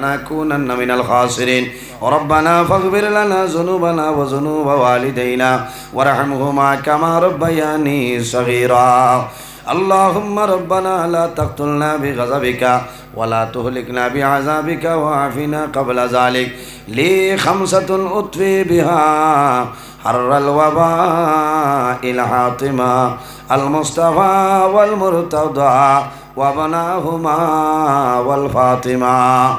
نكونن من الخاسرين ربنا فاغفر لنا ذنوبنا وذنوب والدينا وارحمهما كما ربياني صغيرا اللهم ربنا لا تقتلنا بغضبك ولا تهلكنا بعذابك وعافنا قبل ذلك لي خمسة أطفي بها حر الوباء الحاطمة المصطفى والمرتضى وبناهما والفاطمة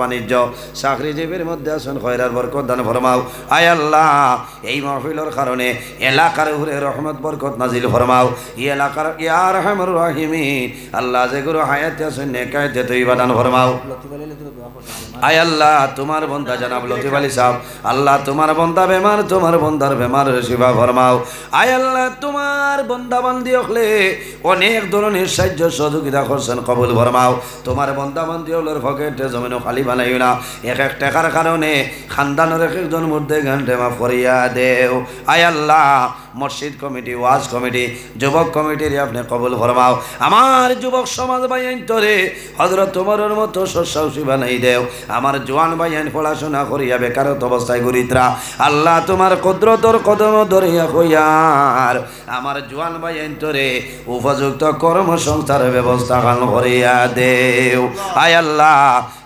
বাণিজ্য চাকরিজীবীর মধ্যে আছেন, খয়রার বরকত দান ফরমাও। আয় আল্লাহ, এই মাহফিলের কারণে এলাকার উপরে রহমত, বরকত নাজিল ফরমাও। ই এলাকার ইয়ার রহমর রাহিমিন, আল্লাহ যে গুরু হায়াতে আছেন নেকায়তে তুই বাদান ফরমাও। আয় আল্লাহ, তোমার বন্দা জানাব লতিফ আলী সাহেব, আল্লাহ তোমার বন্দা বেমার, তোমার বন্দার বেমার শিবা ফরমাও। আয় আল্লাহ, তোমার বন্দা বান্দি হলে অনেক ধরনের সাহায্য সহযোগিতা করছেন, কবুল ফরমাও। তোমার বন্দা বান্দি হলের পকেটে জমিনও খালি বানাইও না। এক এক টাকার কারণে খানদানের এক একজন মধ্যে ঘন্টে মা ফরিয়া দেও। আয় আল্লাহ, মসজিদ কমিটি, ওয়াজ কমিটি, যুবক কমিটির আপনি কবুল ফরমাও। আমার যুবক সমাজ বাইন তোরে হজরত তোমার মতো সস্যাউসী বানাই দেও। আমার জোয়ান বাইন পড়াশোনা করিয়া বেকারত অবস্থায় গরিত্রা। আল্লাহ তোমার কদ্রতর কদম ধরিয়া কইয়ার। আমার জোয়ান বাইন তোরে উপযুক্ত কর্মসংস্থার ব্যবস্থা করিয়া দেও। আয় আল্লাহ,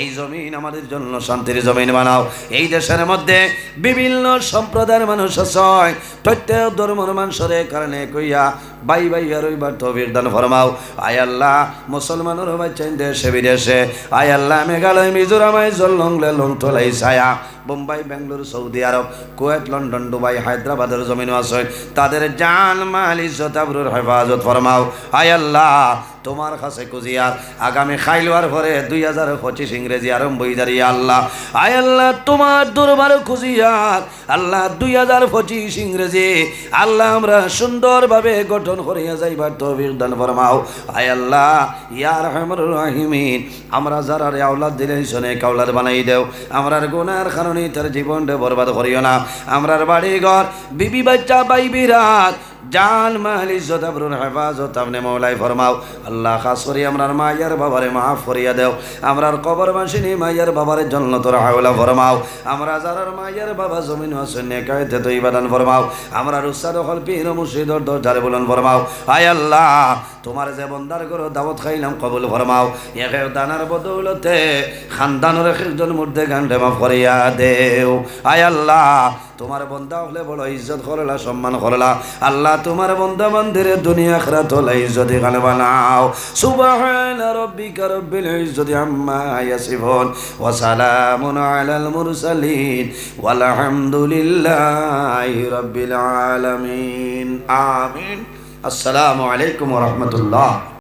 এই জমিন, আমাদের জন্য শান্তির জমিন বানাও। এই দেশের মধ্যে বিভিন্ন সম্প্রদায়ের মানুষ আছে প্রত্যেক ধর্মের মানুষের কারণে কইয়া বাই বাই আর ওইবার তবির দান ফরমাও। আয় আল্লাহ মুসলমানের বাচ্চান দেশে, বিদেশে। আয় আল্লাহ, মেঘালয় মিজোরামায় জল লংলে লং তোলাই ছায়া বোম্বাই বেঙ্গালুরু, সৌদি আরব, কুয়েত, লন্ডন, দুবাই, হায়দ্রাবাদের জমিন আছে। তাদের জান মাল ইজ্জত, আবরুর হেফাজত ফরমাও। আয় আল্লাহ, তোমার কাছে কুজিয়ার আগামী খাইলওয়ার পরে দুই হাজার পঁচিশ ইংরেজি আরম্ভ দাঁড়িয়ে আল্লাহ। আয় আল্লাহ, তোমার দরবার খুঁজিয়ার আল্লাহ, দুই হাজার পঁচিশ ইংরেজি আল্লাহ, আমরা সুন্দরভাবে গঠন করিয়া যাইবার তৌফিক দান ফরমাও। আয় আল্লাহ ইয়ার রহমান রাহিমিন, আমরা যারা আওলাদ দিলে শোনে কাউলাদ বানাই দেও। আমরার গুনার কারণে তার জীবনটা বরবাদ করিও না। আমরার বাড়ি ঘর বিবি বাচ্চা বাই বিরাট জান মাল ইজ্জত আবরুর হেফাজত, আপনি মৌলাই ফরমাও। আল্লাহ খাস করি, আমরার মায়ের বাবারে মাফ করিয়া দেও। আমরার কবর মাসিনী মায়ের বাবারে জন্য তোর হাওলা ফরমাও। আমরা যারার মায়ের বাবা জমিন আছে, নেকায়তে তো ইবাদান ফরমাও। আমরা উস্তাদ হল পীর মুর্শিদর দরজারে বলুন ফরমাও। আয় আল্লাহ, তোমার যে বন্দার করো দাওয়াত খাইলাম কবুল ফরমাও। একে দানার বদৌলতে খানদানের একজন মধ্যে গান্ডে মাফ করিয়া দেও। আয় আল্লাহ তোমার বন্ধা হলে বড় ইজ্জত করলা, সম্মান করলা। আল্লাহ, তোমার বন্ধা মন্দিরে দুনিয়া খেলা তোলা ইজ্জত এখানে বানাও সুবহান রব্বিকা রব্বিল ইজ্জতি আম্মা ইয়াসিফুন, ওয়া সালামুন আলাল মুরসালিন, ওয়ালহামদুলিল্লাহি রাব্বিল আলামিন। আমিন। আসসালামু আলাইকুম ওয়া রাহমাতুল্লাহ।